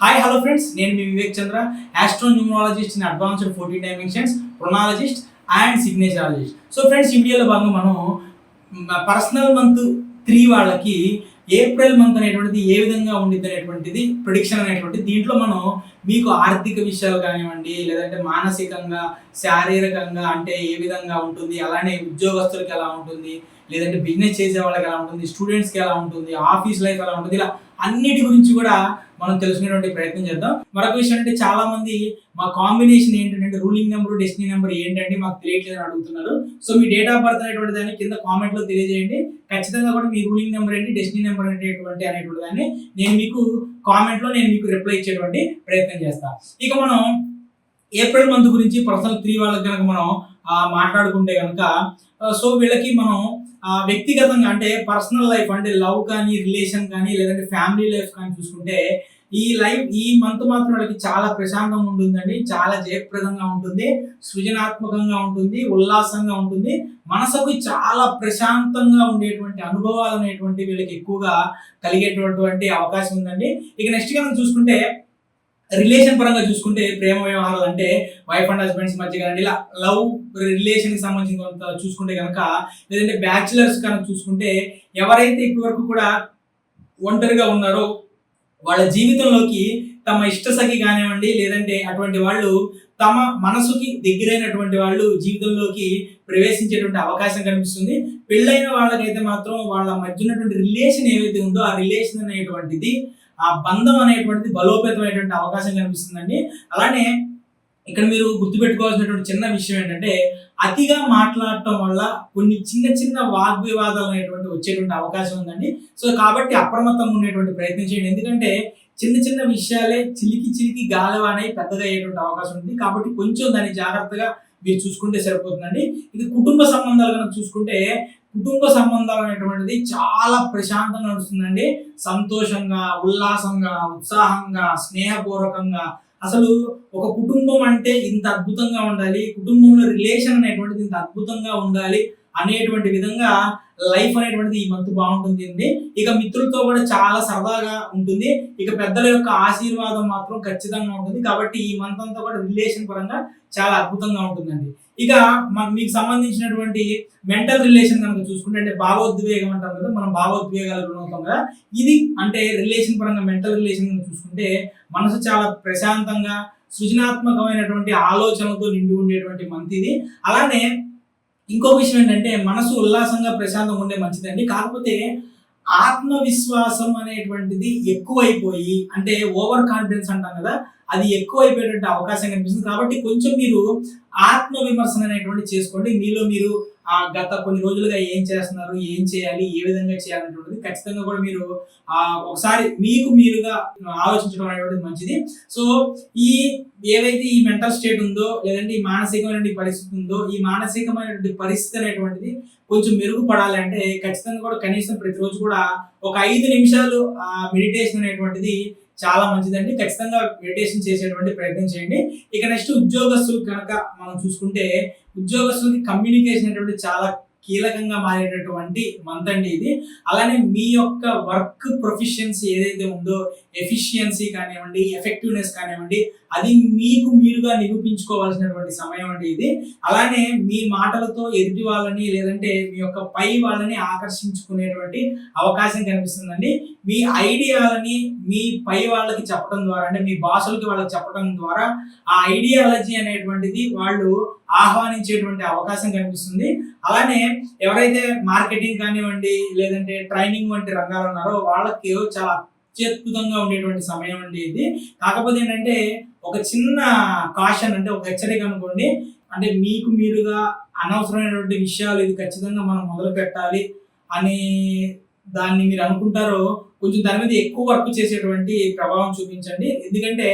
Hi hello friends నేను మీ Vivek Chandra astronumerologist in advanced fourteen dimensions pronologist and signaturologist so friends ఈ వీడియోలో భాగంగా మనం పర్సనల్ మంత్ త్రీ వాళ్ళకి ఏప్రిల్ మంత్ అనేటువంటిది ఏ విధంగా ఉండిద్ది అనేటువంటిది ప్రొడిక్షన్ అనేటువంటిది దీంట్లో మనం మీకు ఆర్థిక విషయాలు కానివ్వండి లేదంటే మానసికంగా శారీరకంగా అంటే ఏ విధంగా ఉంటుంది అలానే ఉద్యోగస్తులకి ఎలా ఉంటుంది లేదంటే బిజినెస్ చేసే వాళ్ళకి ఎలా ఉంటుంది స్టూడెంట్స్కి ఎలా ఉంటుంది ఆఫీస్ లైఫ్ ఎలా ఉంటుంది ఇలా అన్నిటి గురించి కూడా మనం తెలుసుకునేటువంటి ప్రయత్నం చేద్దాం. మరొక విషయం అంటే చాలా మంది మా కాంబినేషన్ ఏంటంటే రూలింగ్ నెంబర్ డెస్టినీ నెంబర్ ఏంటంటే మాకు తెలియట్లేదని అడుగుతున్నారు. సో మీ డేట్ ఆఫ్ బర్త్ అనేటువంటి దాన్ని కింద కామెంట్లో తెలియజేయండి. ఖచ్చితంగా కూడా మీ రూలింగ్ నెంబర్ ఏంటి డెస్టినీ నెంబర్ అనేటువంటి అనేటువంటి దాన్ని నేను మీకు కామెంట్లో నేను మీకు రిప్లై ఇచ్చేటువంటి ప్రయత్నం చేస్తాను ఇక మనం ఏప్రిల్ మంత్ గురించి పర్సనల్ త్రీ వాళ్ళకి కనుక మనం మాట్లాడుకుంటే కనుక సో వీళ్ళకి మనం వ్యక్తిగతంగా అంటే పర్సనల్ లైఫ్ అంటే లవ్ కానీ రిలేషన్ కానీ లేదంటే ఫ్యామిలీ లైఫ్ కానీ చూసుకుంటే ఈ లైఫ్ ఈ మంత్ మాత్రం వాళ్ళకి చాలా ప్రశాంతంగా ఉంటుందండి చాలా జయప్రదంగా ఉంటుంది సృజనాత్మకంగా ఉంటుంది ఉల్లాసంగా ఉంటుంది. మనసుకు చాలా ప్రశాంతంగా ఉండేటువంటి అనుభవాలు అనేటువంటి వీళ్ళకి ఎక్కువగా కలిగేటటువంటి అవకాశం ఉందండి. ఇక నెక్స్ట్ కనుక చూసుకుంటే రిలేషన్ పరంగా చూసుకుంటే ప్రేమ వ్యవహారాలు అంటే వైఫ్ అండ్ హస్బెండ్స్ మధ్య కానీ ఇలా లవ్ రిలేషన్కి సంబంధించిన కొంత చూసుకుంటే కనుక లేదంటే బ్యాచులర్స్ కనుక చూసుకుంటే ఎవరైతే ఇప్పటి వరకు కూడా ఒంటరిగా ఉన్నారో వాళ్ళ జీవితంలోకి తమ ఇష్ట సఖి కానివ్వండి లేదంటే అటువంటి వాళ్ళు తమ మనసుకి దగ్గరైనటువంటి వాళ్ళు జీవితంలోకి ప్రవేశించేటువంటి అవకాశం కనిపిస్తుంది. పెళ్ళైన వాళ్ళకైతే మాత్రం వాళ్ళ మధ్య ఉన్నటువంటి రిలేషన్ ఏవైతే ఉందో ఆ రిలేషన్ అనేటువంటిది ఆ బంధం అనేటువంటిది బలోపేతమైనటువంటి అవకాశం కనిపిస్తుందండి. అలానే ఇక్కడ మీరు గుర్తుపెట్టుకోవాల్సినటువంటి చిన్న విషయం ఏంటంటే అతిగా మాట్లాడటం వల్ల కొన్ని చిన్న చిన్న వాగ్వివాదాలు అనేటువంటి వచ్చేటువంటి అవకాశం ఉందండి. సో కాబట్టి అప్రమత్తంగా ఉండేటువంటి ప్రయత్నం చేయండి. ఎందుకంటే చిన్న చిన్న విషయాలే చిలికి చిలికి గాలవానై పెద్దగా అయ్యేటువంటి అవకాశం ఉంది. కాబట్టి కొంచెం దాన్ని జాగ్రత్తగా మీరు చూసుకుంటే సరిపోతుందండి. ఇది కుటుంబ సంబంధాలు కనుక చూసుకుంటే కుటుంబ సంబంధాలు అనేటువంటిది చాలా ప్రశాంతంగా నడుస్తుందండి. సంతోషంగా ఉల్లాసంగా ఉత్సాహంగా స్నేహపూర్వకంగా. అసలు ఒక కుటుంబం అంటే ఇంత అద్భుతంగా ఉండాలి. కుటుంబంలో రిలేషన్ అనేటువంటిది ఇంత అద్భుతంగా ఉండాలి అనేటువంటి విధంగా లైఫ్ అనేటువంటిది ఈ మంత్ బాగుంటుంది అండి. ఇక మిత్రులతో కూడా చాలా సరదాగా ఉంటుంది. ఇక పెద్దల యొక్క ఆశీర్వాదం మాత్రం ఖచ్చితంగా ఉంటుంది. కాబట్టి ఈ మంత్ అంతా కూడా రిలేషన్ పరంగా చాలా అద్భుతంగా ఉంటుందండి. ఇక మీకు సంబంధించినటువంటి మెంటల్ రిలేషన్ కనుక చూసుకుంటే అంటే భావోద్వేగం అంటాం కదా మనం భావోద్వేగాలు గురవుతాం కదా. ఇది అంటే రిలేషన్ పరంగా మెంటల్ రిలేషన్ కనుక చూసుకుంటే మనసు చాలా ప్రశాంతంగా సృజనాత్మకమైనటువంటి ఆలోచనలతో నిండి ఉండేటువంటి మంత్ ఇది. అలానే ఇంకో విషయం ఏంటంటే మనసు ఉల్లాసంగా ప్రశాంతంగా ఉండే మంచిదండి. కాకపోతే ఆత్మవిశ్వాసం అనేటువంటిది ఎక్కువైపోయి అంటే ఓవర్ కాన్ఫిడెన్స్ అంటాం కదా అది ఎక్కువైపోయేటువంటి అవకాశం కనిపిస్తుంది. కాబట్టి కొంచెం మీరు ఆత్మ విమర్శన అనేటువంటి చేసుకోండి. మీలో మీరు ఆ గత కొన్ని రోజులుగా ఏం చేస్తున్నారు ఏం చేయాలి ఏ విధంగా చేయాలనేటువంటిది ఖచ్చితంగా కూడా మీరు ఆ ఒకసారి మీకు మీరుగా ఆలోచించడం అనేటువంటిది మంచిది. సో ఈ ఏవైతే ఈ మెంటల్ స్టేట్ ఉందో లేదంటే ఈ మానసికమైనటువంటి పరిస్థితి ఉందో ఈ మానసికమైనటువంటి పరిస్థితి అనేటువంటిది కొంచెం మెరుగుపడాలి అంటే ఖచ్చితంగా కూడా కనీసం ప్రతిరోజు కూడా ఒక ఐదు నిమిషాలు ఆ మెడిటేషన్ అనేటువంటిది చాలా మంచిదండి. ఖచ్చితంగా మెడిటేషన్ చేసేటువంటి ప్రయత్నం చేయండి. ఇక నెక్స్ట్ ఉద్యోగస్తులు కనుక మనం చూసుకుంటే ఉద్యోగస్తులకి కమ్యూనికేషన్ అనేటువంటి చాలా కీలకంగా మారేటటువంటి మంత్ అండి ఇది. అలానే మీ యొక్క వర్క్ ప్రొఫిషియన్సీ ఏదైతే ఉందో ఎఫిషియన్సీ కానివ్వండి ఎఫెక్టివ్నెస్ కానివ్వండి అది మీకు మీరుగా నిరూపించుకోవాల్సినటువంటి సమయం అండి ఇది. అలానే మీ మాటలతో ఎదుటి వాళ్ళని లేదంటే మీ యొక్క పై వాళ్ళని ఆకర్షించుకునేటువంటి అవకాశం కనిపిస్తుందండి. మీ ఐడియాలని మీ పై వాళ్ళకి చెప్పడం ద్వారా అంటే మీ భాషలకి వాళ్ళకి చెప్పడం ద్వారా ఆ ఐడియాలజీ అనేటువంటిది వాళ్ళు ఆహ్వానించేటువంటి అవకాశం కనిపిస్తుంది. అలానే ఎవరైతే మార్కెటింగ్ కానివ్వండి లేదంటే ట్రైనింగ్ వంటి రంగాలు ఉన్నారో వాళ్ళకి చాలా అత్యద్భుతంగా ఉండేటువంటి సమయం అండి ఇది. కాకపోతే ఏంటంటే ఒక చిన్న కాషన్ అంటే ఒక హెచ్చరిక అనుకోండి. అంటే మీకు మీరుగా అనవసరమైనటువంటి విషయాలు ఇది ఖచ్చితంగా మనం మొదలు పెట్టాలి అని దాన్ని మీరు అనుకుంటారో కొంచెం దాని మీద ఎక్కువ వర్క్ చేసేటువంటి ప్రభావం చూపించండి. ఎందుకంటే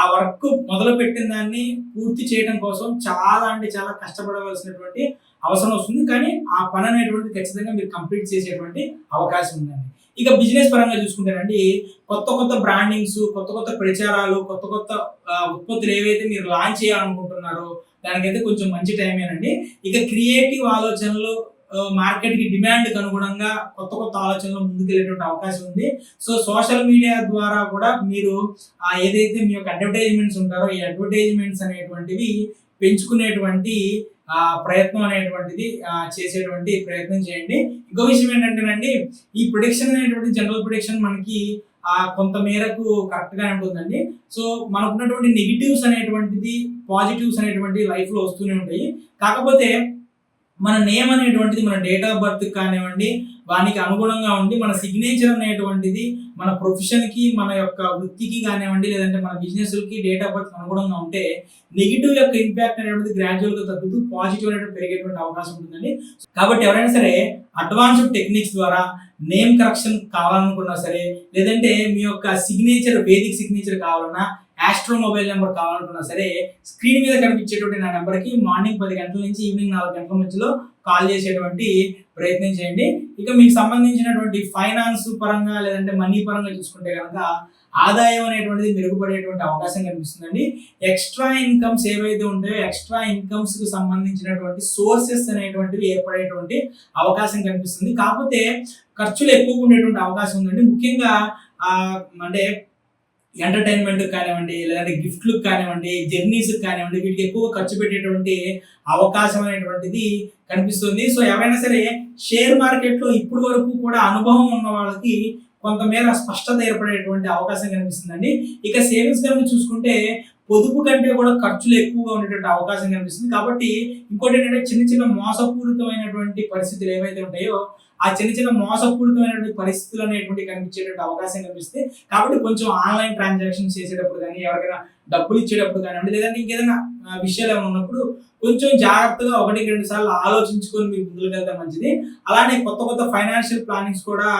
ఆ వర్క్ మొదలు పెట్టిన దాన్ని పూర్తి చేయడం కోసం చాలా అంటే చాలా కష్టపడవలసినటువంటి అవసరం వస్తుంది. కానీ ఆ పని అనేటువంటిది ఖచ్చితంగా మీరు కంప్లీట్ చేసేటువంటి అవకాశం ఉందండి. ఇక బిజినెస్ పరంగా చూసుకుంటారండి కొత్త కొత్త బ్రాండింగ్స్ కొత్త కొత్త ప్రచారాలు కొత్త కొత్త ఉత్పత్తులు ఏవైతే మీరు లాంచ్ చేయాలనుకుంటున్నారో దానికైతే కొంచెం మంచి టైమేనండి ఇక క్రియేటివ్ ఆలోచనలు మార్కెట్కి డిమాండ్ అనుగుణంగా కొత్త కొత్త ఆలోచనలు ముందుకెళ్ళేటువంటి అవకాశం ఉంది. సో సోషల్ మీడియా ద్వారా కూడా మీరు ఏదైతే మీ యొక్క అడ్వర్టైజ్మెంట్స్ ఉంటారో ఈ అడ్వర్టైజ్మెంట్స్ అనేటువంటివి పెంచుకునేటువంటి ప్రయత్నం అనేటువంటిది చేసేటువంటి ప్రయత్నం చేయండి. ఇంకో విషయం ఏంటంటేనండి ఈ ప్రొడిక్షన్ అనేటువంటి జనరల్ ప్రొడిక్షన్ మనకి కొంత మేరకు కరెక్ట్గా ఉంటుందండి. సో మనకున్నటువంటి నెగిటివ్స్ అనేటువంటిది పాజిటివ్స్ అనేటువంటి లైఫ్లో వస్తూనే ఉంటాయి. కాకపోతే మన నేమ్ అనేటువంటిది మన డేట్ ఆఫ్ బర్త్ కానివ్వండి వానికి అనుగుణంగా ఉండి మన సిగ్నేచర్ అనేటువంటిది మన ప్రొఫెషన్కి మన యొక్క వృత్తికి కానివ్వండి లేదంటే మన బిజినెస్కి డేట్ ఆఫ్ బర్త్ అనుగుణంగా ఉంటే నెగిటివ్ యొక్క ఇంపాక్ట్ అనేటువంటిది గ్రాడ్యువల్గా తగ్గుతూ పాజిటివ్ అనేటువంటి పెరిగేటువంటి అవకాశం ఉంటుందండి. కాబట్టి ఎవరైనా సరే అడ్వాన్స్డ్ టెక్నిక్స్ ద్వారా నేమ్ కరెక్షన్ కావాలనుకున్నా సరే లేదంటే మీ యొక్క సిగ్నేచర్ వేదిక్ సిగ్నేచర్ కావాలన్నా ఆస్ట్రో మొబైల్ నెంబర్ కావాలనుకున్నా సరే స్క్రీన్ మీద కనిపించేటువంటి నా నెంబర్కి మార్నింగ్ పది గంటల నుంచి ఈవినింగ్ నాలుగు గంటల మధ్యలో కాల్ చేసేటువంటి ప్రయత్నం చేయండి. ఇక మీకు సంబంధించినటువంటి ఫైనాన్స్ పరంగా లేదంటే మనీ పరంగా చూసుకుంటే కనుక ఆదాయం అనేటువంటిది మెరుగుపడేటువంటి అవకాశం కనిపిస్తుందండి. ఎక్స్ట్రా ఇన్కమ్స్ ఏవైతే ఉంటాయో ఎక్స్ట్రా ఇన్కమ్స్కి సంబంధించినటువంటి సోర్సెస్ అనేటువంటివి ఏర్పడేటువంటి అవకాశం కనిపిస్తుంది. కాకపోతే ఖర్చులు ఎక్కువగా ఉండేటువంటి అవకాశం ఉందండి. ముఖ్యంగా అంటే ఎంటర్టైన్మెంట్ కానివ్వండి లేదంటే గిఫ్ట్లకు కానివ్వండి జర్నీస్ కానివ్వండి వీటికి ఎక్కువ ఖర్చు పెట్టేటువంటి అవకాశం అనేటువంటిది కనిపిస్తుంది. సో ఎవరైనా సరే షేర్ మార్కెట్లో ఇప్పటి ఇప్పుడు వరకు కూడా అనుభవం ఉన్న వాళ్ళకి కొంతమేర స్పష్టత ఏర్పడేటువంటి అవకాశం కనిపిస్తుందండి. ఇక సేవింగ్స్ కనుక చూసుకుంటే పొదుపు కంటే కూడా ఖర్చులు ఎక్కువగా ఉండేటువంటి అవకాశం కనిపిస్తుంది. కాబట్టి ఇంకోటి ఏంటంటే చిన్న చిన్న మోసపూరితమైనటువంటి పరిస్థితులు ఏవైతే ఉంటాయో ఆ చిన్న చిన్న మోసపూరితమైనటువంటి పరిస్థితులు అనేటువంటి కనిపించేటువంటి అవకాశం కనిపిస్తే కాబట్టి కొంచెం ఆన్లైన్ ట్రాన్సాక్షన్ చేసేటప్పుడు కానీ ఎవరికైనా డబ్బులు ఇచ్చేటప్పుడు కానివ్వండి లేదంటే ఇంకేదైనా విషయాలు ఏమైనా ఉన్నప్పుడు కొంచెం జాగ్రత్తగా ఒకటికి రెండు సార్లు ఆలోచించుకొని మీరు ముందుకు వెళ్తే మంచిది. అలానే కొత్త కొత్త ఫైనాన్షియల్ ప్లానింగ్స్ కూడా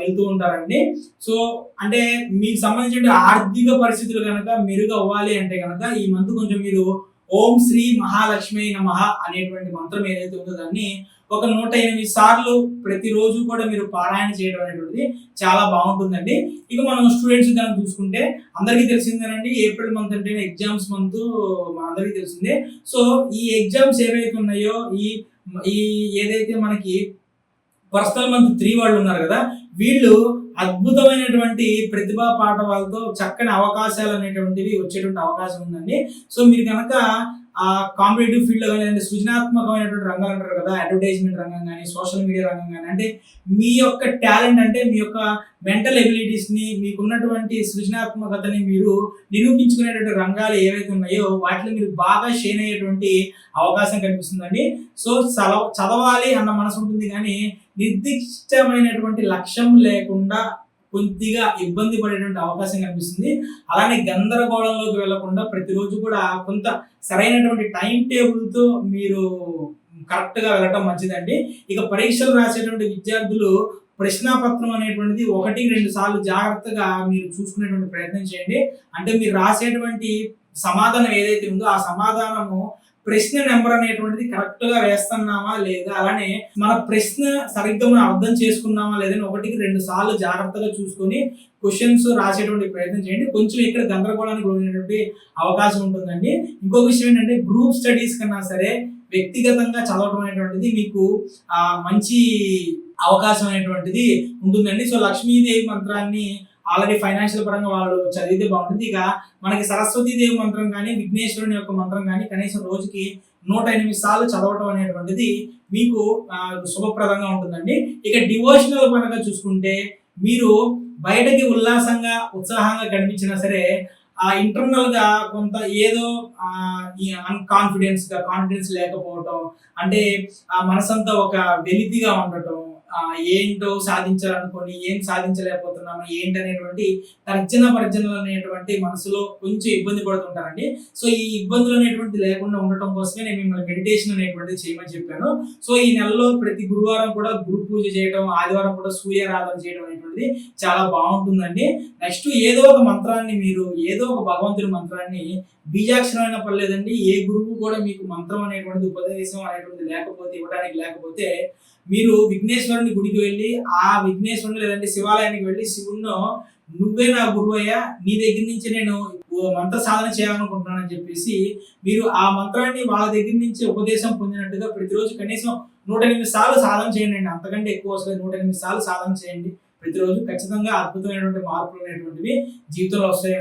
వెళ్తూ ఉంటారండి. సో అంటే మీకు సంబంధించిన ఆర్థిక పరిస్థితులు కనుక మెరుగు అవ్వాలి అంటే కనుక ఈ మంత్ కొంచెం మీరు ఓం శ్రీ మహాలక్ష్మి నమ అనేటువంటి మంత్రం ఏదైతే ఉందో దాన్ని ఒక నూట ఎనిమిది సార్లు ప్రతిరోజు కూడా మీరు పారాయణ చేయడం అనేటువంటిది చాలా బాగుంటుందండి. ఇక మనం స్టూడెంట్స్ కనుక చూసుకుంటే అందరికీ తెలిసిందేనండి ఏప్రిల్ మంత్ అంటే ఎగ్జామ్స్ మంత్ అందరికీ తెలిసిందే. సో ఈ ఎగ్జామ్స్ ఏవైతే ఉన్నాయో ఈ ఈ ఏదైతే మనకి పర్సనల్ మంత్ త్రీ వాళ్ళు ఉన్నారు కదా వీళ్ళు అద్భుతమైనటువంటి ప్రతిభా పాఠవాలతో చక్కని అవకాశాలు అనేటువంటివి వచ్చేటువంటి అవకాశం ఉందండి. సో మీరు కనుక ఆ కాంపిటేటివ్ ఫీల్డ్లో కానీ అంటే సృజనాత్మకమైనటువంటి రంగాలు అంటారు కదా అడ్వర్టైజ్మెంట్ రంగం కానీ సోషల్ మీడియా రంగం కానీ అంటే మీ యొక్క టాలెంట్ అంటే మీ యొక్క మెంటల్ ఎబిలిటీస్ని మీకున్నటువంటి సృజనాత్మకతని మీరు నిరూపించుకునేటువంటి రంగాలు ఏవైతే ఉన్నాయో వాటిలో మీరు బాగా షేన్ అయ్యేటువంటి అవకాశం కనిపిస్తుందండి. సో చదవ చదవాలి అన్న మనసు ఉంటుంది కానీ నిర్దిష్టమైనటువంటి లక్ష్యం లేకుండా కొద్దిగా ఇబ్బంది పడేటువంటి అవకాశం కనిపిస్తుంది. అలానే గందరగోళంలోకి వెళ్ళకుండా ప్రతిరోజు కూడా కొంత సరైనటువంటి టైం టేబుల్తో మీరు కరెక్ట్గా వెళ్ళటం మంచిదండి. ఇక పరీక్షలు రాసేటువంటి విద్యార్థులు ప్రశ్నాపత్రం అనేటువంటిది ఒకటి రెండు సార్లు జాగ్రత్తగా మీరు చూసుకునేటువంటి ప్రయత్నం చేయండి. అంటే మీరు రాసేటువంటి సమాధానం ఏదైతే ఉందో ఆ సమాధానము ప్రశ్న నెంబర్ అనేటువంటిది కరెక్ట్గా వేస్తున్నామా లేదా అలానే మన ప్రశ్న సరిగ్గా మనం అర్థం చేసుకున్నామా లేదని ఒకటికి రెండు సార్లు జాగ్రత్తగా చూసుకొని క్వశ్చన్స్ రాసేటువంటి ప్రయత్నం చేయండి. కొంచెం ఇక్కడ గందరగోళానికి లోనైనటువంటి అవకాశం ఉంటుందండి. ఇంకొక విషయం ఏంటంటే గ్రూప్ స్టడీస్ కన్నా సరే వ్యక్తిగతంగా చదవడం అనేటువంటిది మీకు ఆ మంచి అవకాశం అనేటువంటిది ఉంటుందండి. సో లక్ష్మీదేవి మంత్రాన్ని ఆల్రెడీ ఫైనాన్షియల్ పరంగా వాళ్ళు చదివితే బాగుంటుంది. ఇక మనకి సరస్వతి దేవి మంత్రం కానీ విఘ్నేశ్వరుని యొక్క మంత్రం కానీ కనీసం రోజుకి నూట ఎనిమిది సార్లు చదవటం అనేటువంటిది మీకు శుభప్రదంగా ఉంటుందండి. ఇక డివోషనల్ పరంగా చూసుకుంటే మీరు బయటకి ఉల్లాసంగా ఉత్సాహంగా కనిపించినా సరే ఆ ఇంటర్నల్గా కొంత ఏదో కాన్ఫిడెన్స్గా కాన్ఫిడెన్స్ లేకపోవటం అంటే ఆ మనసంతా ఒక వెలితిగా ఉండటం ఏంటో సాధించాలనుకొని ఏం సాధించలేకపోతున్నాము ఏంటి అనేటువంటి తర్జన భర్జనలు అనేటువంటి మనసులో కొంచెం ఇబ్బంది పడుతుంటారండి. సో ఈ ఇబ్బందులు అనేటువంటి లేకుండా ఉండటం కోసమే నేను మిమ్మల్ని మెడిటేషన్ అనేటువంటిది చేయమని చెప్పాను. సో ఈ నెలలో ప్రతి గురువారం కూడా గురు పూజ చేయడం ఆదివారం కూడా సూర్యారాధన చేయడం అనేటువంటిది చాలా బాగుంటుందండి. నెక్స్ట్ ఏదో ఒక మంత్రాన్ని మీరు ఏదో ఒక భగవంతుడి మంత్రాన్ని బీజాక్షరమైన పర్లేదండి ఏ గురువు కూడా మీకు మంత్రం అనేటువంటిది ఉపదేశం అనేటువంటిది లేకపోతే ఇవ్వడానికి లేకపోతే మీరు విఘ్నేశ్వరుని గుడికి వెళ్ళి ఆ విఘ్నేశ్వరుని లేదంటే శివాలయానికి వెళ్ళి శివుణ్ణి నువ్వే నా గురువయ్యా నీ దగ్గర నుంచి నేను ఓ మంత్ర సాధన చేయాలనుకుంటున్నానని చెప్పేసి మీరు ఆ మంత్రాన్ని వాళ్ళ దగ్గర నుంచి ఉపదేశం పొందినట్టుగా ప్రతిరోజు కనీసం నూట ఎనిమిది సార్లు సాధన చేయండి. అండి అంతకంటే ఎక్కువ వస్తుంది నూట ఎనిమిది సార్లు సాధన చేయండి. ప్రతిరోజు ఖచ్చితంగా అద్భుతమైనటువంటి మార్పులు అనేటువంటివి జీవితంలో వస్తాయి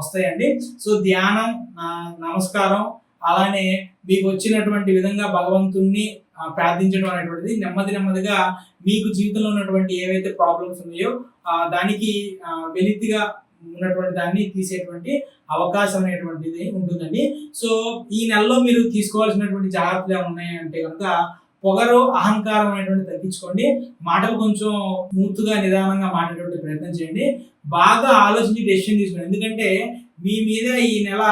వస్తాయండి. సో ధ్యానం నమస్కారం అలానే మీకు వచ్చినటువంటి విధంగా భగవంతుణ్ణి ప్రార్థించడం అనేటువంటిది. నెమ్మది నెమ్మదిగా మీకు జీవితంలో ఉన్నటువంటి ఏవైతే ప్రాబ్లమ్స్ ఉన్నాయో దానికి వెలితిగా ఉన్నటువంటి దాన్ని తీసేటువంటి అవకాశం అనేటువంటిది ఉంటుందండి. సో ఈ నెలలో మీరు తీసుకోవాల్సినటువంటి జాగ్రత్తలు ఉన్నాయంటే కనుక పొగరు అహంకారం అనేటువంటి తగ్గించుకోండి. మాటలు కొంచెం మూర్తుగా నిదానంగా మాట్లాడేటువంటి ప్రయత్నం చేయండి. బాగా ఆలోచించి డెసిషన్ తీసుకోండి. ఎందుకంటే మీ మీద ఈ నెల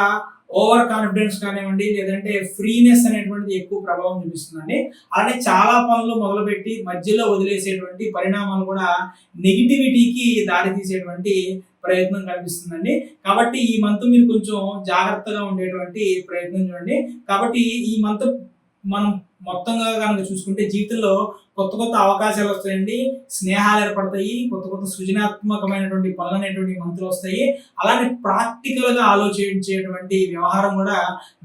ఓవర్ కాన్ఫిడెన్స్ కానివ్వండి లేదంటే ఫ్రీనెస్ అనేటువంటిది ఎక్కువ ప్రభావం చూపిస్తుందండి. అలానే చాలా పనులు మొదలుపెట్టి మధ్యలో వదిలేసేటువంటి పరిణామాలు కూడా నెగిటివిటీకి దారి తీసేటువంటి ప్రయత్నం కనిపిస్తుందండి కాబట్టి ఈ మంత్ మీరు కొంచెం జాగ్రత్తగా ఉండేటువంటి ప్రయత్నం చూడండి. కాబట్టి ఈ మంత్ మనం మొత్తంగా కనుక చూసుకుంటే జీవితంలో కొత్త కొత్త అవకాశాలు వస్తాయండి. స్నేహాలు ఏర్పడతాయి. కొత్త కొత్త సృజనాత్మకమైనటువంటి పనులు అనేటువంటి మంత్రులు వస్తాయి. అలానే ప్రాక్టికల్గా ఆలోచించేటువంటి వ్యవహారం కూడా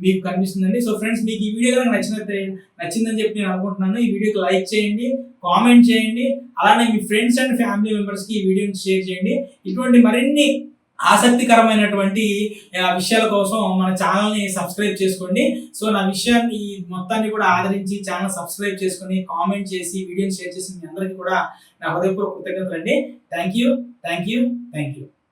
మీకు కనిపిస్తుందండి. సో ఫ్రెండ్స్ మీకు ఈ వీడియో కనుక నచ్చినట్టే నచ్చిందని చెప్పి నేను అనుకుంటున్నాను. ఈ వీడియోకి లైక్ చేయండి కామెంట్ చేయండి. అలానే మీ ఫ్రెండ్స్ అండ్ ఫ్యామిలీ మెంబర్స్కి ఈ వీడియోని షేర్ చేయండి. ఇటువంటి మరిన్ని ఆసక్తికరమైనటువంటి విషయాల కోసం మన ఛానల్ని సబ్స్క్రైబ్ చేసుకోండి. సో నా విషయాన్ని ఈ మొత్తాన్ని కూడా ఆదరించి ఛానల్ సబ్స్క్రైబ్ చేసుకొని కామెంట్ చేసి వీడియోని షేర్ చేసి మీ అందరికీ కూడా నా హృదయపూర్వక కృతజ్ఞతలు అండి thank you thank you thank you